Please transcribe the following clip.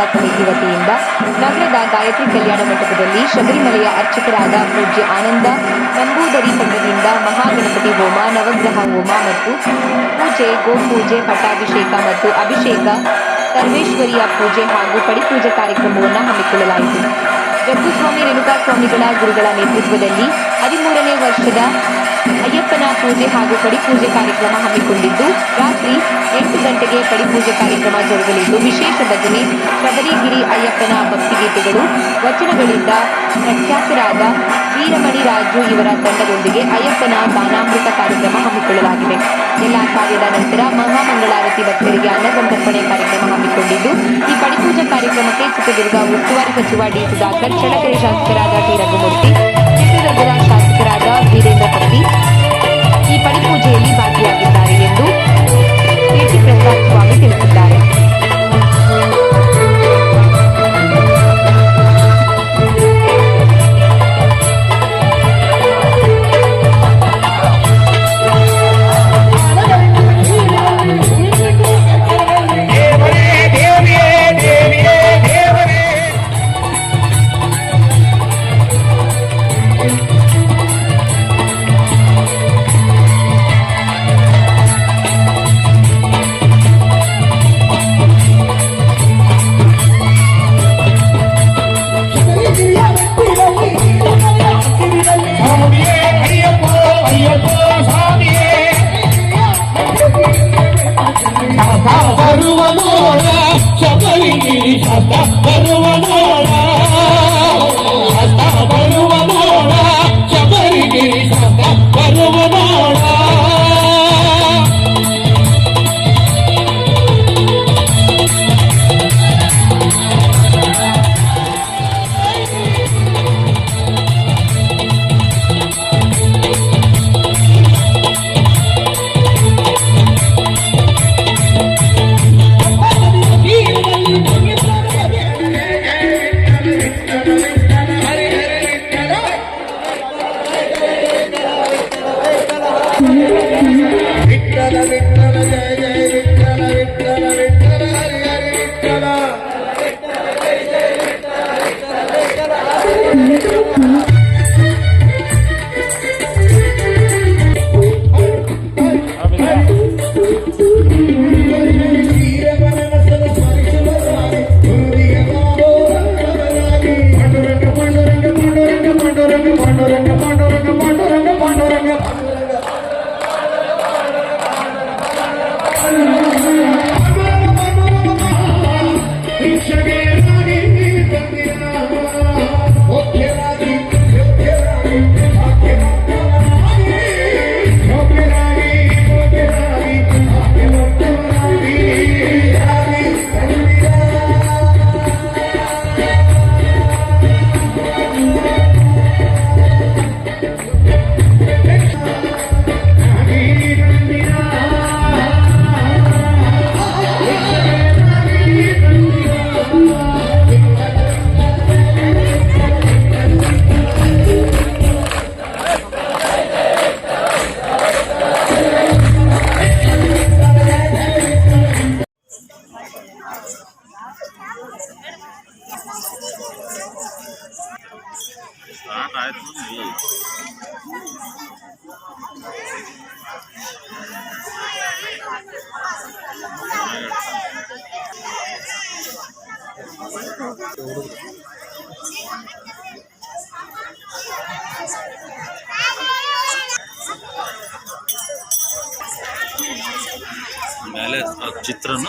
ಸೇವಾ ಸಮಿತಿ ವತಿಯಿಂದ ನಗರದ ಗಾಯತ್ರಿ ಕಲ್ಯಾಣ ಮಂಟಪದಲ್ಲಿ ಶಬರಿಮಲೆಯ ಅರ್ಚಕರಾದ ಪೂಜ್ಯ ಆನಂದ, ನಂಬೂದರಿ ತಂಡದಿಂದ ಮಹಾಗಣಪತಿ ಹೋಮ, ನವಗ್ರಹ ಹೋಮ ಮತ್ತು ಪೂಜೆ, ಗೋಪೂಜೆ, ಪಟ್ಟಾಭಿಷೇಕ ಮತ್ತು ಅಭಿಷೇಕ, ಸರ್ವೇಶ್ವರಿಯ ಪೂಜೆ ಹಾಗೂ ಪಡಿಪೂಜೆ ಕಾರ್ಯಕ್ರಮವನ್ನು ಹಮ್ಮಿಕೊಳ್ಳಲಾಯಿತು. ಜಗ್ಗುಸ್ವಾಮಿ ರೇಣುಕಾ ಸ್ವಾಮಿಗಳ ಗುರುಗಳ ನೇತೃತ್ವದಲ್ಲಿ ಹದಿಮೂರನೇ ವರ್ಷದ ಅಯ್ಯಪ್ಪನ ಪೂಜೆ ಹಾಗೂ ಪಡಿಪೂಜೆ ಕಾರ್ಯಕ್ರಮ ಹಮ್ಮಿಕೊಂಡಿದ್ದು, ರಾತ್ರಿ ಎಂಟು ಗಂಟೆಗೆ ಪಡಿಪೂಜೆ ಕಾರ್ಯಕ್ರಮ ಜರುಗಲಿದ್ದು, ವಿಶೇಷ ಭಜನೆ, ಶಬರಿಗಿರಿ ಅಯ್ಯಪ್ಪನ ಭಕ್ತಿಗೀತೆಗಳು, ವಚನಗಳಿಂದ ಪ್ರಖ್ಯಾತರಾದ ವೀರಮಣಿ ರಾಜು ಇವರ ತಂಡದೊಂದಿಗೆ ಅಯ್ಯಪ್ಪನ ದಾನಾಮೃತ ಕಾರ್ಯಕ್ರಮ ಹಮ್ಮಿಕೊಳ್ಳಲಾಗಿದೆ. ಎಲ್ಲ ಕಾರ್ಯದ ನಂತರ ಮಹಾಮಂಗಳಾರತಿ ಭಕ್ತರಿಗೆ ಅನ್ನಸಂತರ್ಪಣೆ ಕಾರ್ಯಕ್ರಮ ಹಮ್ಮಿಕೊಂಡಿದ್ದು, ಈ ಪಡಿಪೂಜಾ ಕಾರ್ಯಕ್ರಮಕ್ಕೆ ಚಿತ್ರದುರ್ಗ ಉಸ್ತುವಾರಿ ಸಚಿವ ಡಿ. ಸುಧಾಕರ್, ಚಳ್ಳಕೆರೆ ಶಾಸಕರಾದ ಟಿ. ರಘುಮೂರ್ತಿ ಚಿತ್ರದುರ್ಗದ irene పరువను పరువను விட்டத விட்டு нравится змеи. ಮೇಲೆ ಚಿತ್ರನ